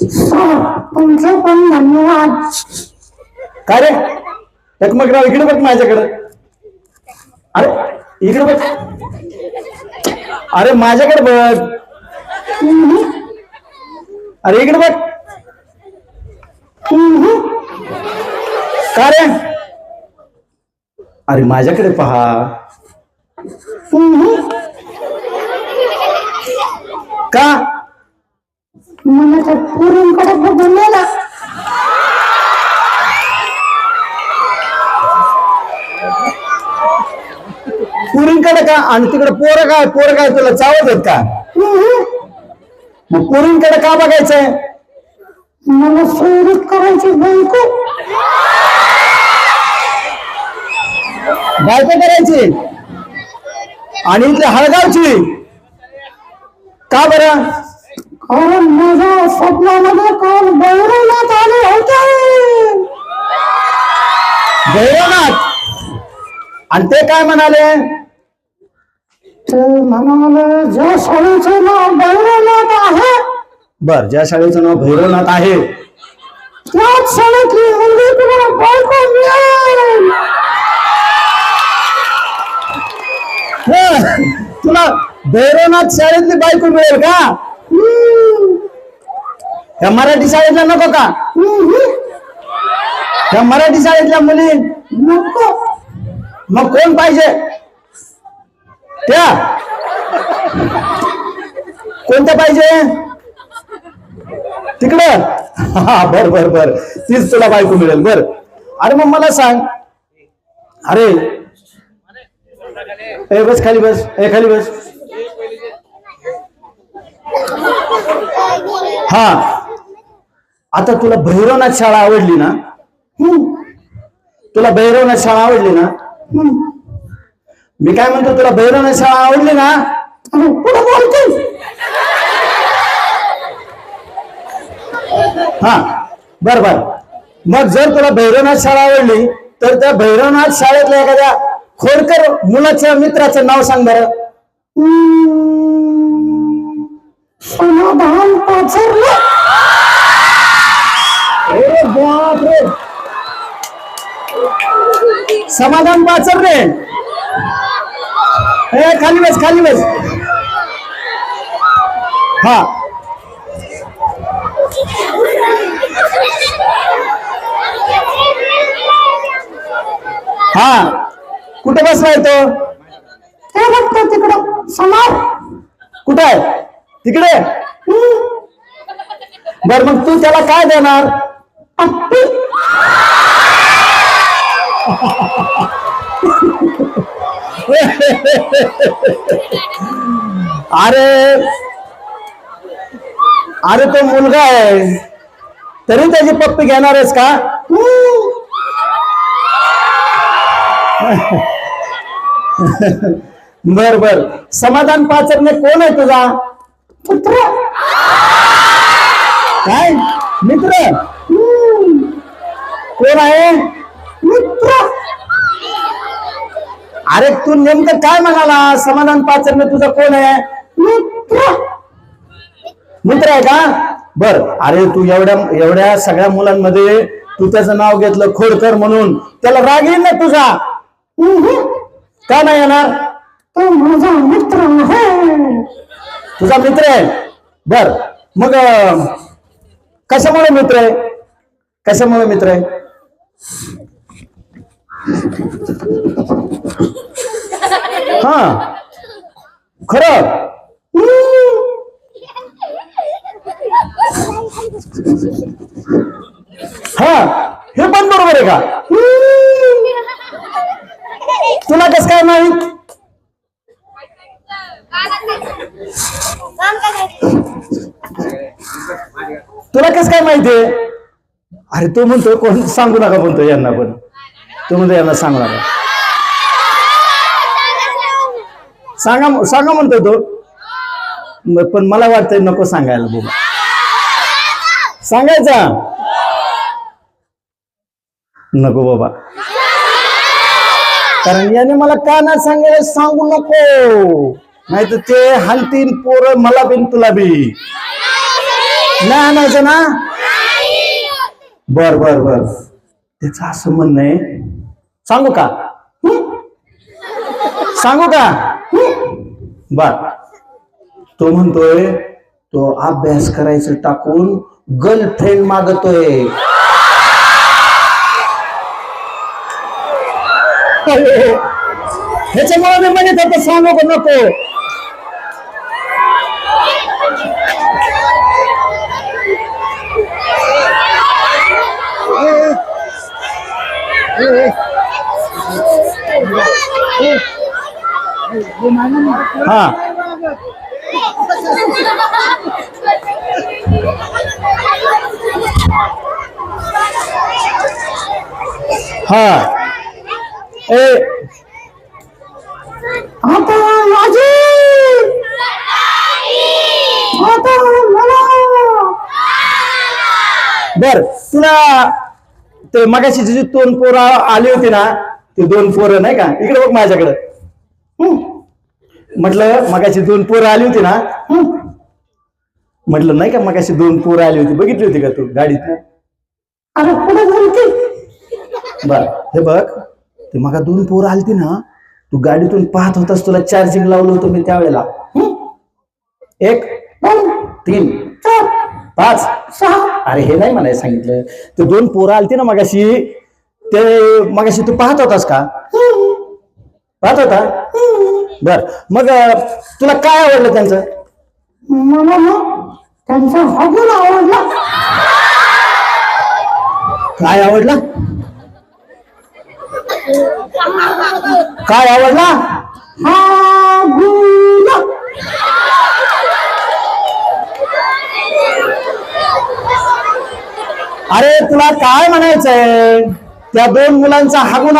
तुमचे पण धन्यवाद. काय रे? टकमकराव इकडे बघ माझ्याकडे. अरे इकडे बघ. अरे माझ्याकडे बघ. अरे इकडे बघ. का रे? अरे माझ्याकडे पहा. का? मला तर पुरींकडे बघून नेला पुरींकडे का? आणि तिकडे पोरं काय? पोरं काय? तुला चावत आहेत का? मग पुरींकडे का बघायचंय? मला सोयरीत करायची बायको. बायको करायची? आणि इथली हळगावची? का बरं? कारण माझ्या स्वप्नामध्ये काल बैरवण्यात आले होते. भैरवनाथ आणि ते काय म्हणाले? ते म्हणाले ज्या शाळेचे नाव बैरवण्यात आहे बर ज्या शाळेचं नाव भैरवनाथ आहे त्याच शाळेतली मुलगी तुम्हाला बायको मिळेल. तुला भैरवनाथ शाळेतली बायको मिळेल का? ह्या मराठी शाळेतल्या नको का? ह्या मराठी शाळेतल्या मुली नको. मग कोण पाहिजे? त्या. कोणत्या पाहिजे? तिकडं. हा बर बर बर. तीच तुला बायको मिळेल बर. अरे मग मला सांग. अरे. ए बस खाली बस. ए खाली बस. हा. आता तुला भैरवनाथ शाळा आवडली ना? तुला भैरवनाथ शाळा आवडली ना? हम्म. मी काय म्हणतो तुला भैरवनाथ शाळा आवडली ना? अरे पुढे बोलते हा. बर बर. मग जर तुला भैरवनाथ शाळा आवडली तर त्या भैरवनाथ शाळेतल्या एखाद्या खोडकर मुलाच्या मित्राचं नाव सांग बरं. समाधान पाचर रे. ए खाली बस खाली बस. हा. हा. कुठे बसलाय तो? ते बघतो तिकडं समोर. कुठे आहे? तिकडे? बर मग तू त्याला काय देणार? अरे अरे तो मुलगा आहे. तरी त्याची पप्पी घेणार आहेस का? बर बर. समाधान पाचरणे कोण आहे तुझा? पुत्र. काय? मित्र. कोण आहे? मित्र! अरे तू नेमकं काय म्हणाला? समाधान पाचरणे तुझा कोण आहे? मित्र! मित्र आहे का? बर. अरे तू एवढ्या एवढ्या सगळ्या मुलांमध्ये तू त्याचं नाव घेतलं खोडकर म्हणून. त्याला राग येईल ना तुझा? का नाही येणार? तो माझा मित्र आहे. तुझा मित्र आहे? बर. मग कशामुळे मित्र आहे? कशामुळे मित्र आहे? हा. खर? हा. हे पण बरोबर आहे का? तुला कस काय माहीत? तुला कस काय माहितीये अरे तू म्हणतो कोण सांगू नका म्हणतो यांना पण. तू म्हणतो यांना सांगू नका सांगा सांगा म्हणतो तो. पण मला वाटतंय नको सांगायला बाबा सांगायचा? नको बाबा. कारण याने मला का नाही सांगायला सांगू नको? नाही तर ते हलतीन पोरं मला बिन तुला बी. नाही आणायचं ना? बर बर बर. त्याचं असं म्हणणं आहे सांगू का? सांगू का? बर. तो म्हणतोय तो अभ्यास करायचं टाकून गर्लफ्रेंड मागतोय. ह्याच्यामुळे मी म्हणत होतो सांगू का नको? हा. हा. ए. आता माझी. आता मला. बर तुला ते मगाशी जी दोन पोरं आली होती ना ते दोन पोरं नाही का? इकडे बघ माझ्याकडे. म्हटलं मगाशी दोन पोरं आली होती ना? म्हटलं नाही का मगाशी दोन पोरं आली होती? बघितली होती का तू गाडीत? अरे बर हे बघ ते मगा दोन पोरं आलती ना तू गाडीतून पाहत होतास तुला चार्जिंग लावलं होतं मी त्यावेळेला? एक दोन तीन चार पाच. सहा. अरे हे नाही म्हणायला सांगितलं. ते दोन पोरं आलती ना मगाशी ते मगाशी तू पाहत होतास का? पाहत होता? बर. मग तुला काय आवडलं त्यांचं? मला ना त्यांचा हगून आवडला. काय आवडला? काय आवडला? हा गुला अरे तुला काय म्हणायचंय? त्या दोन मुलांचा हागून